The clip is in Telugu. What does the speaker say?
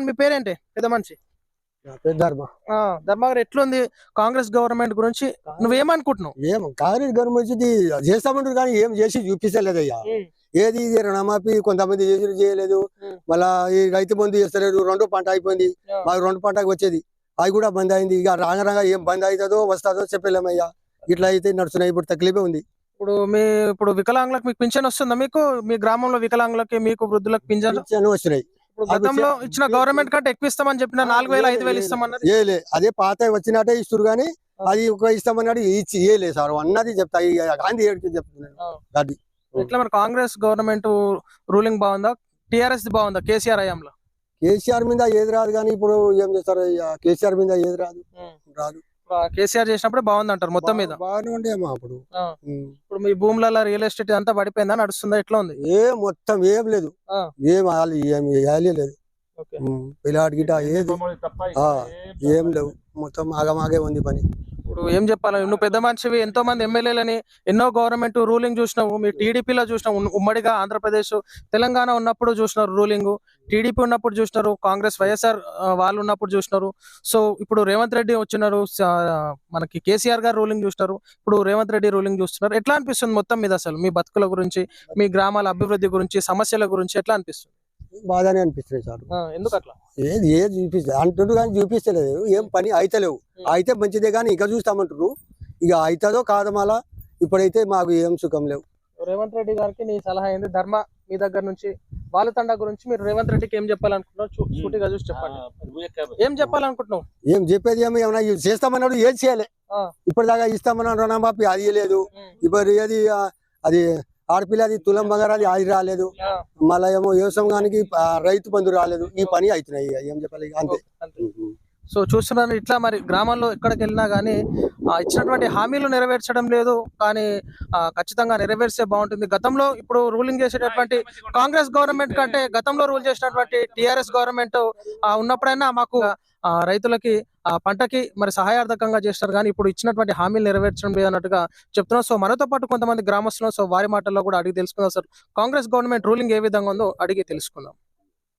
చెప్పండి మీ పేరేంటి? పెద్ద మనిషి. ధర్మ. ధర్మాగర్ ఎట్లుంది కాంగ్రెస్ గవర్నమెంట్ గురించి? నువ్వేమనుకుంటున్నావు? ఏం కాంగ్రెస్ గవర్నమెంట్ చేస్తామంటారు కానీ ఏం చేసి చూపించలేదు అయ్యా ఏది ఇది రుణమాఫీ కొంతమంది చేసి చేయలేదు. మళ్ళా ఈ రైతు బంధు చేస్తలేదు రెండో పంట అయిపోయింది. మాకు రెండు పంటకు వచ్చేది. అది కూడా బంద్ అయింది. ఇక రాగా రాగా ఏం బంద్ అవుతుందో వస్తుందో చెప్పలేమయ్యా. ఇట్లా అయితే నడుస్తున్నాయి. ఇప్పుడు తక్లీఫే ఉంది. ఇప్పుడు మీ ఇప్పుడు వికలాంగులకు మీకు పింఛన్ వస్తుందా మీకు? మీ గ్రామంలో వికలాంగులకి మీకు వృద్ధులకు పింఛన్ అవి గతంలో ఇచ్చిన గవర్నమెంట్ కంటే ఎక్కువ ఇస్తామని చెప్పిన నాలుగు వేల ఐదు వేలు లే అదే పాత వచ్చినట్టే ఇస్తారు కానీ అది ఒక ఇస్తామన్నాడు ఇచ్చి ఏ లేదు సార్ అన్నది చెప్తా గాంధీ చెప్తున్నాను. అది ఎట్లా మరి కాంగ్రెస్ గవర్నమెంట్ రూలింగ్ బాగుందా? టిఆర్ఎస్ బాగుందా కేసీఆర్ హయాంలో? కేసీఆర్ మీద ఏది రాదు కానీ ఇప్పుడు ఏం చేస్తారు కేసీఆర్ మీద ఏది రాదు? రాదు. కేసీఆర్ చేసినప్పుడే బాగుంది అంటారు మొత్తం మీద. బాగానే ఉండేమో అప్పుడు. ఆ. ఇప్పుడు మీ భూములలో రియల్ ఎస్టేట్ అంతా పడిపోయిందా? నడుస్తుందా? ఎట్లా ఉంది? ఏ మొత్తం ఏం లేదు. ఆ. ఏం ఏం వేయాలి లేదు. ఓకే. పిల్లాడి గిట ఏది ఆ, ఏం లేవు. మొత్తం ఆగమాగే ఉంది పని. ఏం చెప్పాలి? నువ్వు పెద్ద మనిషివి ఎంతో మంది ఎమ్మెల్యేలని ఎన్నో గవర్నమెంట్ రూలింగ్ చూసినావు. మీ టీడీపీలో చూసినావు. ఉమ్మడిగా ఆంధ్రప్రదేశ్ తెలంగాణ ఉన్నప్పుడు చూసినారు రూలింగ్. టీడీపీ ఉన్నప్పుడు చూసినారు కాంగ్రెస్ వైఎస్ఆర్ వాళ్ళు ఉన్నప్పుడు చూసినారు. సో ఇప్పుడు రేవంత్ రెడ్డి వచ్చినారు మనకి కేసీఆర్ గారు రూలింగ్ చూసినారు. ఇప్పుడు రేవంత్ రెడ్డి రూలింగ్ చూస్తున్నారు. ఎట్లా అనిపిస్తుంది మొత్తం మీద అసలు మీ బతుకుల గురించి మీ గ్రామాల అభివృద్ధి గురించి సమస్యల గురించి ఎట్లా అనిపిస్తుంది? బాగానే అనిపిస్తున్నాయి సార్ ఎందుకు అట్లా ఏది ఏది చూపిస్తుంది అంటుండ్రు కానీ చూపిస్తలేదు. ఏం పని అయితలేవు. అయితే మంచిదే కానీ ఇంకా చూస్తామంటారు ఇక అవుతుందో కాదు మళ్ళా ఇప్పుడైతే మాకు ఏం సుఖం లేవు. రేవంత్ రెడ్డి గారికి నీ సలహా ఏంది? ధర్మ మీ దగ్గర నుంచి వాళ్ళ తండా గురించి మీరు రేవంత్ రెడ్డికి ఏం చెప్పాలనుకుంటున్నావు సూటిగా చూసి చెప్పండి. ఏం చెప్పాలనుకుంటున్నావు? ఏం చెప్పేది ఏమో? ఏమన్నా ఇవి చేస్తామన్నాడు ఏం చేయాలి. ఇప్పటిదాకా ఇస్తామన్నాడు రుణమాఫీ అది లేదు. ఇప్పుడు ఏది అది ఆడపిల్ల అది తులం బంగారు అది రాలేదు. మళ్ళా ఏమో వ్యవసాయానికి ఆ, రైతు బంధు రాలేదు. ఈ పని అవుతున్నాయి ఏం చెప్పాలి అంతే. సో చూస్తున్నాను ఇట్లా మరి గ్రామాల్లో ఎక్కడికి వెళ్ళినా కానీ ఇచ్చినటువంటి హామీలు నెరవేర్చడం లేదు కానీ ఖచ్చితంగా నెరవేర్చే బాగుంటుంది. గతంలో ఇప్పుడు రూలింగ్ చేసేటటువంటి కాంగ్రెస్ గవర్నమెంట్ కంటే గతంలో రూల్ చేసినటువంటి టిఆర్ఎస్ గవర్నమెంట్ ఉన్నప్పుడైనా మాకు రైతులకి ఆ పంటకి మరి సహాయార్థకంగా చేస్తారు కానీ ఇప్పుడు ఇచ్చినటువంటి హామీలు నెరవేర్చడం లేదు అన్నట్టుగా చెప్తున్నాం. సో మనతో పాటు కొంతమంది గ్రామస్తులు సో వారి మాటల్లో కూడా అడిగి తెలుసుకుందాం సార్. కాంగ్రెస్ గవర్నమెంట్ రూలింగ్ ఏ విధంగా ఉందో అడిగి తెలుసుకుందాం.